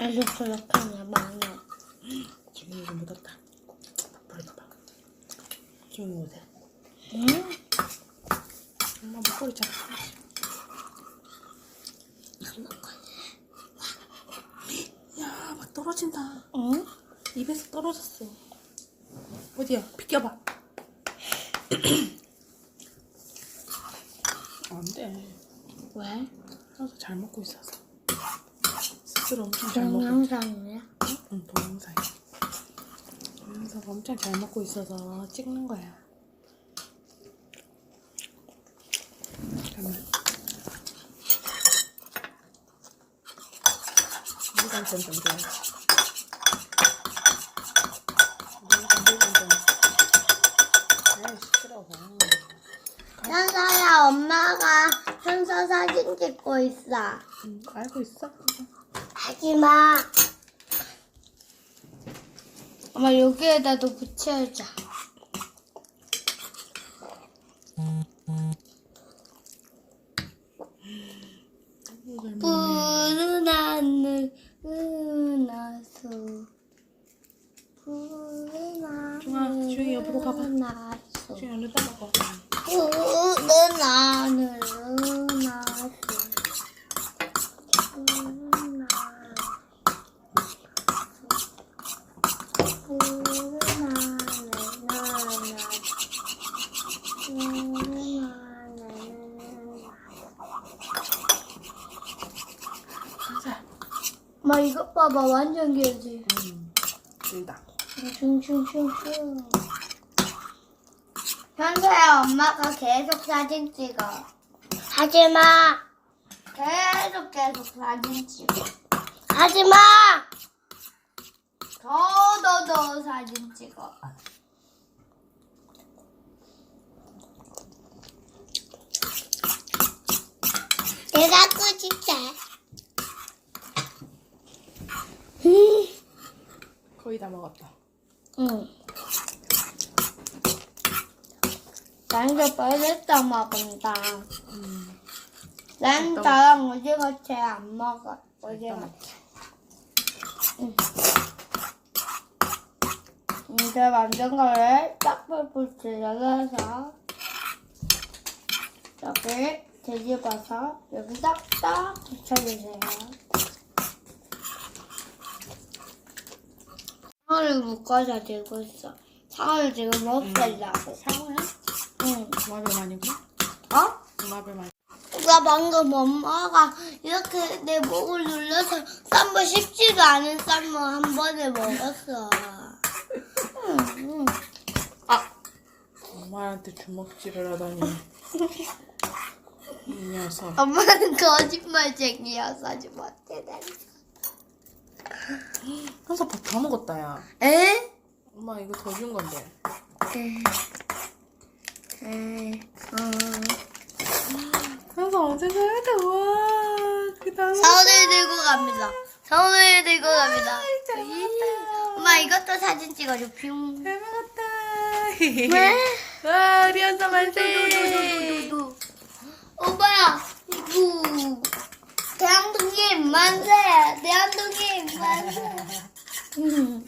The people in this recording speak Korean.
알록달록하냐 망이야. 지금 이거 묻었다. 버려봐봐. 이거 돼. 응? 엄마 목걸이 잡아. 야, 막 떨어진다. 응? 입에서 떨어졌어. 어디야? 비껴봐. 안 돼. 왜? 현서 잘 먹고 있어서. 스스로 엄청 잘 먹고. 동영상이야? 응, 동영상이야. 현서가 엄청 잘 먹고 있어서 찍는 거야. 잠깐만. 물건 좀 좀 줘야지. 물건 물건 좀. 아이 시끄러워. 현서야 엄마가 현서 사진 찍고 있어. 응, 알고 있어? 하지마. 엄마 여기에다도 붙여줘. 푸른 하늘 은하수 푸른 하늘 중아, 주영이 옆으로 가봐. 은하수 지금 얼른 따먹어. 푸른 하늘 은하수 푸른 하늘 푸른 하늘 은하수 푸른 하늘 은하수 현서. 엄마 이것 봐봐 완전 길지. 응, 길다. 슝슝슝슝. 현서야 엄마가 계속 사진 찍어. 하지마. 계속 계속 사진 찍어. 하지마. 더 더 더 사진 찍어. 내가 꾸짖자 거의 다 먹었다. 응. 난 이제 빨리다 먹은다. 음, 난 나랑 오징어 채안 먹어. 오징어 채. 응. 이제 만든 거를 딱불불 들여서 여기 뒤집어서 여기 딱딱 붙여주세요. 상어를 묶어서 들고 있어. 상어를 지금 없애려고. 상어야? 응. 마블 많이 고 어? 마블 많이. 나 방금 엄마가 이렇게 내 목을 눌러서 쌈무 쉽지도 않은 쌈무 한 번에 먹었어. 응, 응. 아! 엄마한테 주먹질을 하다니. 이 녀석. 엄마는 거짓말쟁이여서 좀 어때? 현서 밥 다 먹었다, 야. 에? 엄마 이거 더 준 건데. 에. 에. 어. 현서 엄청 잘했다, 와. 그 다음. 손을 들고 갑니다. 손을 들고 갑니다. 잘 먹었다. 엄마 이것도 사진 찍어줘. 뿅. 잘 먹었다. 왜? 와, 우리 현서 만세. 오빠야, 이거 대한독립 만세! 대한독립 만세!